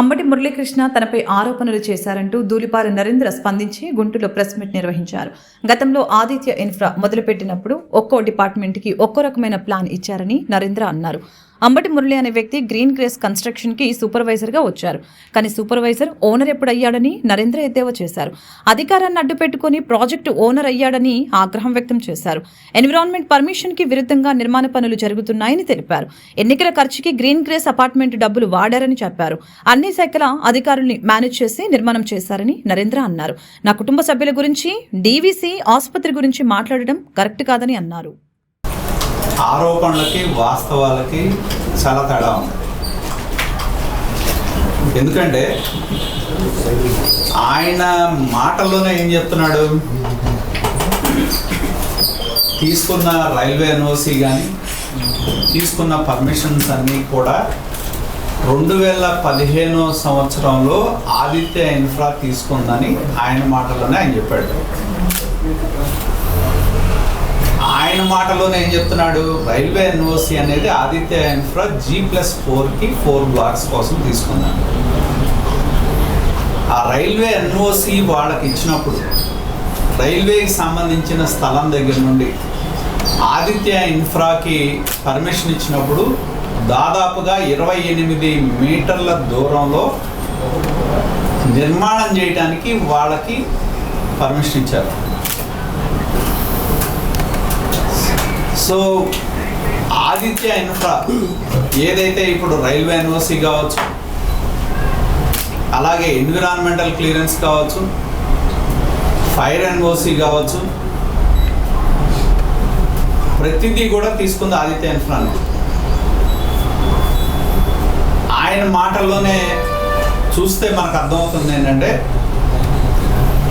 అంబటి మురళీకృష్ణ తనపై ఆరోపణలు చేశారంటూ దూలిపాల నరేంద్ర స్పందించి గుంటూరులో ప్రెస్ మీట్ నిర్వహించారు. గతంలో ఆదిత్య ఇన్ఫ్రా మొదలుపెట్టినప్పుడు ఒక్కో డిపార్ట్మెంట్కి ఒక్కో రకమైన ప్లాన్ ఇచ్చారని నరేంద్ర అన్నారు. అంబటి మురళి అనే వ్యక్తి గ్రీన్ గ్రేస్ కన్స్ట్రక్షన్కి సూపర్వైజర్గా వచ్చారు. కానీ సూపర్వైజర్ ఓనర్ ఎప్పుడయ్యాడని నరేంద్ర ఎద్దేవా చేశారు. అధికారాన్ని అడ్డు పెట్టుకుని ప్రాజెక్టు ఓనర్ అయ్యాడని ఆగ్రహం వ్యక్తం చేశారు. ఎన్విరాన్మెంట్ పర్మిషన్కి విరుద్ధంగా నిర్మాణ పనులు జరుగుతున్నాయని తెలిపారు. ఎన్నికల ఖర్చుకి గ్రీన్ గ్రేస్ అపార్ట్మెంట్ డబ్బులు వాడారని చెప్పారు. అన్ని శాఖల అధికారుల్ని మేనేజ్ చేసి నిర్మాణం చేశారని నరేంద్ర అన్నారు. నా కుటుంబ సభ్యుల గురించి డీవీసీ ఆసుపత్రి గురించి మాట్లాడడం కరెక్ట్ కాదని అన్నారు. ఆరోపణలకి వాస్తవాలకి చాలా తేడా ఉంది. ఎందుకంటే ఆయన మాటల్లోనే ఏం చెప్తున్నాడు? తీసుకున్న రైల్వే ఎన్ఓసి కానీ తీసుకున్న పర్మిషన్స్ అన్నీ కూడా రెండు వేల పదిహేనో సంవత్సరంలో ఆదిత్య ఇన్ఫ్రా తీసుకుందని ఆయన మాటల్లోనే ఆయన చెప్పాడు. ఆయన మాటలోనే ఏం చెప్తున్నాడు? రైల్వే ఎన్ఓసి అనేది ఆదిత్య ఇన్ఫ్రా జీ ప్లస్ ఫోర్కి ఫోర్ బ్లాక్స్ కోసం తీసుకున్నాను ఆ రైల్వే ఎన్ఓసి వాళ్ళకి ఇచ్చినప్పుడు రైల్వేకి సంబంధించిన స్థలం దగ్గర నుండి ఆదిత్య ఇన్ఫ్రాకి పర్మిషన్ ఇచ్చినప్పుడు దాదాపుగా ఇరవై ఎనిమిది మీటర్ల దూరంలో నిర్మాణం చేయడానికి వాళ్ళకి పర్మిషన్ ఇచ్చారు. సో ఆదిత్య ఇన్ఫ్రా ఏదైతే ఇప్పుడు రైల్వే ఎన్ఓసి కావచ్చు అలాగే ఎన్విరాన్మెంటల్ క్లియరెన్స్ కావచ్చు ఫైర్ ఎన్ఓసి కావచ్చు ప్రతిదీ కూడా తీసుకుంది ఆదిత్య ఇన్ఫ్రా ఆయన మాటల్లోనే చూస్తే మనకు అర్థమవుతుంది ఏంటంటే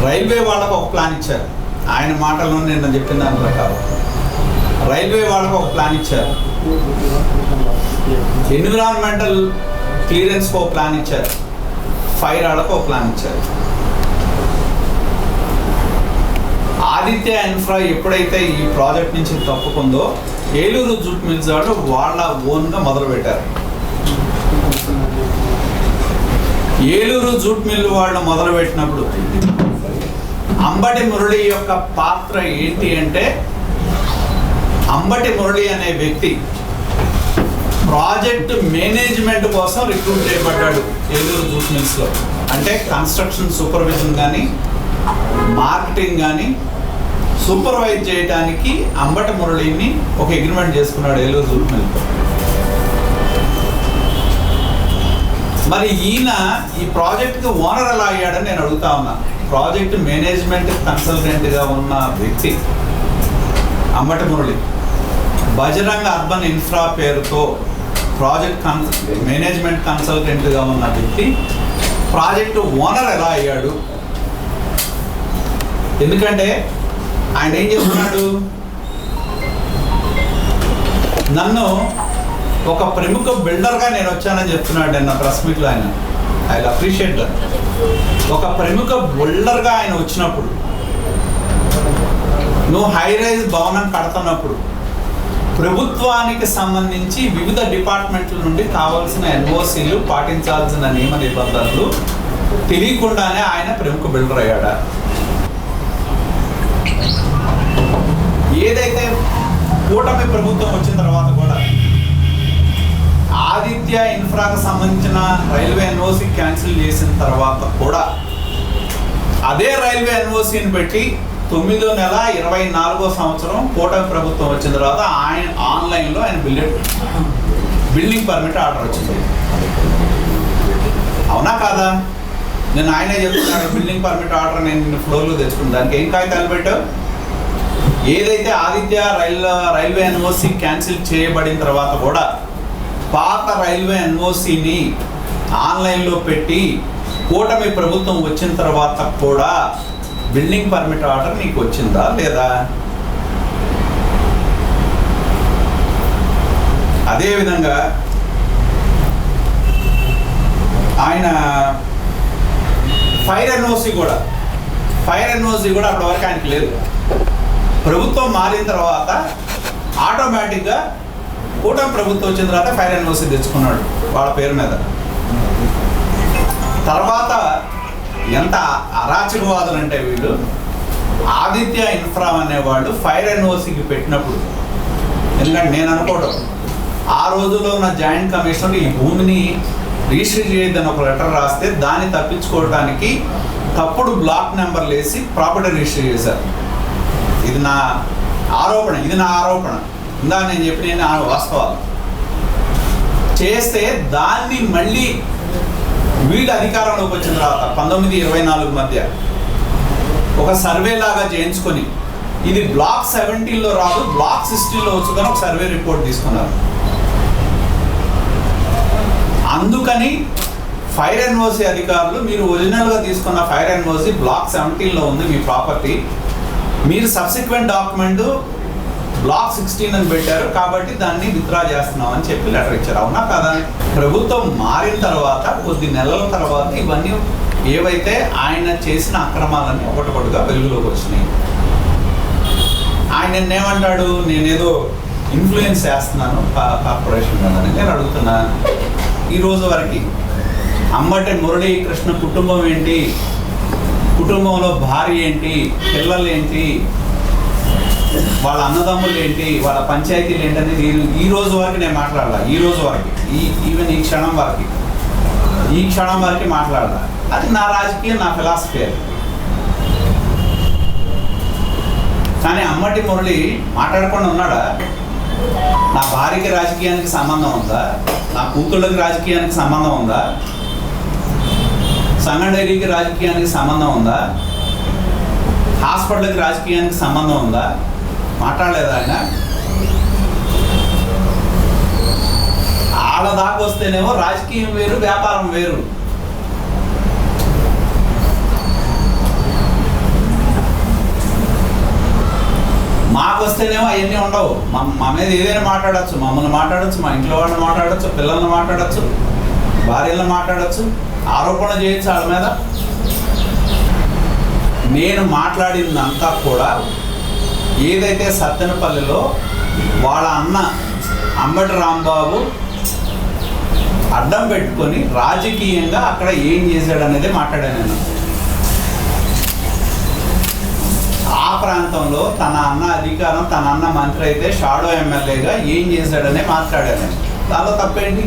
రైల్వే వాళ్ళకు ఒక ప్లాన్ ఇచ్చారు. ఆయన మాటల్లో నిన్న చెప్పిన దాని ప్రకారం. రైల్వే వాళ్ళకు ఒక ప్లాన్ ఇచ్చారు. ఎన్విరాన్మెంటల్ క్లియరెన్స్కి ఒక ప్లాన్ ఇచ్చారు. ఫైర్ వాళ్ళకు ఒక ప్లాన్ ఇచ్చారు. ఆదిత్య ఇన్ఫ్రా ఎప్పుడైతే ఈ ప్రాజెక్ట్ నుంచి తప్పుకుందో ఏలూరు జూట్ మిల్స్ వాళ్ళు వాళ్ళ ఓన్గా మొదలుపెట్టారు. ఏలూరు జూట్ మిల్ వాళ్ళు మొదలుపెట్టినప్పుడు అంబటి మురళి యొక్క పాత్ర ఏంటి అంటే అంబటి మురళి అనే వ్యక్తి ప్రాజెక్ట్ మేనేజ్మెంట్ కోసం రిక్రూట్ చేయబడ్డాడు ఏలూరు జూట్ మిల్స్లో అంటే కన్స్ట్రక్షన్ సూపర్విజన్ కానీ మార్కెటింగ్ కానీ సూపర్వైజ్ చేయడానికి అంబటి మురళిని ఒక అగ్రిమెంట్ చేసుకున్నాడు ఏలూరు జూట్ మిల్తో మరి ఈయన ఈ ప్రాజెక్ట్కి ఓనర్ ఎలా అయ్యాడని నేను అడుగుతా ఉన్నా. ప్రాజెక్ట్ మేనేజ్మెంట్ కన్సల్టెంట్గా ఉన్న వ్యక్తి అంబటి మురళి. బజరంగ అర్బన్ ఇన్ఫ్రా పేరుతో ప్రాజెక్ట్ కన్ మేనేజ్మెంట్ కన్సల్టెంట్గా ఉన్న వ్యక్తి ప్రాజెక్ట్ ఓనర్ ఎలా అయ్యాడు? ఎందుకంటే ఆయన ఏం చెప్తున్నాడు నన్ను ఒక ప్రముఖ బిల్డర్గా నేను వచ్చానని చెప్తున్నాడు నిన్న ప్రెస్ మీట్లో ఆయన. I appreciate that. ఒక ప్రముఖ బిల్డర్గా ఆయన వచ్చినప్పుడు నువ్వు హై రైజ్ భవనం కడుతున్నప్పుడు ప్రభుత్వానికి సంబంధించి వివిధ డిపార్ట్మెంట్ల నుండి కావాల్సిన ఎన్ఓసీలు పాటించాల్సిన నియమ నిబంధనలు తెలియకుండానే ఆయన ప్రముఖ బిల్డర్ అయ్యాడా. ఏదైతే కూటమి ప్రభుత్వం వచ్చిన తర్వాత కూడా ఆదిత్య ఇన్ఫ్రాకు సంబంధించిన రైల్వే ఎన్ఓసి క్యాన్సిల్ చేసిన తర్వాత కూడా అదే రైల్వే ఎన్ఓసిని పెట్టి తొమ్మిదో నెల ఇరవై నాలుగో సంవత్సరం కూటమి ప్రభుత్వం వచ్చిన తర్వాత ఆయన ఆన్లైన్లో ఆయన బిల్డింగ్ బిల్డింగ్ పర్మిట్ ఆర్డర్ వచ్చింది. అవునా కాదా? నేను ఆయనే చెప్తున్నాను బిల్డింగ్ పర్మిట్ ఆర్డర్ నేను నిన్న ఫ్లోర్లో తెచ్చుకున్నాను దానికి ఏం కాగితాలు పెట్టావు? ఏదైతే Aditya rail railway NOC cancel చేయబడిన తర్వాత కూడా పాత రైల్వే ఎన్ఓసిని ఆన్లైన్లో పెట్టి కూటమి ప్రభుత్వం వచ్చిన తర్వాత కూడా బిల్డింగ్ పర్మిట్ ఆర్డర్ నీకు వచ్చిందా లేదా? అదేవిధంగా ఆయన ఫైర్ ఎన్ఓసి కూడా ఫైర్ ఎన్ఓసి కూడా అప్పటి వరకు ఆయనకి లేదు. ప్రభుత్వం మారిన తర్వాత ఆటోమేటిక్గా కూటమి ప్రభుత్వం వచ్చిన తర్వాత ఫైర్ ఎన్ఓసి తెచ్చుకున్నాడు వాళ్ళ పేరు మీద. తర్వాత ఎంత అరాచకవాదులు అంటే వీళ్ళు? ఆదిత్య ఇన్ఫ్రా అనేవాళ్ళు ఫైర్ ఎన్ఓసికి పెట్టినప్పుడు. ఎందుకంటే నేను అనుకోవడం ఆ రోజుల్లో ఉన్న జాయింట్ కమిషనర్ ఈ భూమిని రిజిస్టర్ చేయొద్దని ఒక లెటర్ రాస్తే దాన్ని తప్పించుకోవడానికి తప్పుడు బ్లాక్ నెంబర్లు వేసి ప్రాపర్టీ రిజిస్టర్ చేశారు. ఇది నా ఆరోపణ ఇది నా ఆరోపణ. ఇందా నేను చెప్పిన వాస్తవాలు. చేస్తే దాన్ని మళ్ళీ వీడు అధికారంలోకి వచ్చిన తర్వాత పంతొమ్మిది ఇరవై నాలుగు మధ్య ఒక సర్వే లాగా చేయించుకొని ఇది బ్లాక్ సెవెంటీన్లో రాదు బ్లాక్ సిక్స్టీన్లో వచ్చుకొని ఒక సర్వే రిపోర్ట్ తీసుకున్నారు. అందుకని ఫైర్ ఎన్ఓసి అధికారులు మీరు ఒరిజినల్గా తీసుకున్న ఫైర్ ఎన్ఓసి బ్లాక్ సెవెంటీన్లో ఉంది మీ ప్రాపర్టీ. మీరు సబ్సిక్వెంట్ డాక్యుమెంట్ బ్లాక్ సిక్స్టీన్ అని పెట్టారు కాబట్టి దాన్ని విత్డ్రా చేస్తున్నాం అని చెప్పి లెటర్ ఇచ్చారు. అవునా కదా? ప్రభుత్వం మారిన తర్వాత కొద్ది నెలల తర్వాత ఇవన్నీ ఏవైతే ఆయన చేసిన అక్రమాలన్నీ ఒకటొకటిగా వెలుగులోకి వచ్చినాయి. ఆయన ఏమంటాడు నేనేదో ఇన్ఫ్లుయెన్స్ చేస్తున్నాను. కార్పొరేషన్ కదా నేను అడుగుతున్నా. ఈ రోజు వరకు అమ్మటి మురళీ కృష్ణ కుటుంబం ఏంటి? కుటుంబంలో భార్య ఏంటి? పిల్లలు ఏంటి? వాళ్ళ అన్నదమ్ములు ఏంటి వాళ్ళ పంచాయతీలు ఏంటి నేను ఈ రోజు వరకు నేను మాట్లాడాల. ఈ రోజు వరకు ఈ ఈవెన్ ఈ క్షణం వరకు ఈ క్షణం వరకు మాట్లాడాల. అది నా రాజకీయం నా ఫిలాసఫీ అది. కానీ అమ్మటి మురళి మాట్లాడకుండా ఉన్నాడా? నా భార్యకి రాజకీయానికి సంబంధం ఉందా? నా కూతుళ్ళకి రాజకీయానికి సంబంధం ఉందా? సంగడేరికి రాజకీయానికి సంబంధం ఉందా? హాస్పిటల్కి రాజకీయానికి సంబంధం ఉందా? మాట్లాడలేదా ఆయన? వాళ్ళ దాకా వస్తేనేమో రాజకీయం వేరు వ్యాపారం వేరు. మాకు వస్తేనేమో అవన్నీ ఉండవు. మా మా మీద ఏదైనా మాట్లాడచ్చు. మమ్మల్ని మాట్లాడచ్చు మా ఇంట్లో వాళ్ళని మాట్లాడచ్చు పిల్లల్ని మాట్లాడచ్చు భార్యలను మాట్లాడచ్చు ఆరోపణ చేయొచ్చు వాళ్ళ మీద. నేను మాట్లాడిందంతా కూడా ఏదైతే సత్తెనపల్లిలో వాళ్ళ అన్న అంబటి రాంబాబు అడ్డం పెట్టుకొని రాజకీయంగా అక్కడ ఏం చేశాడు అనేది మాట్లాడాను నేను. ఆ ప్రాంతంలో తన అన్న అధికారం తన అన్న మంత్రి అయితే షాడో ఎమ్మెల్యేగా ఏం చేశాడనే మాట్లాడాను దానిలో తప్పేంటి?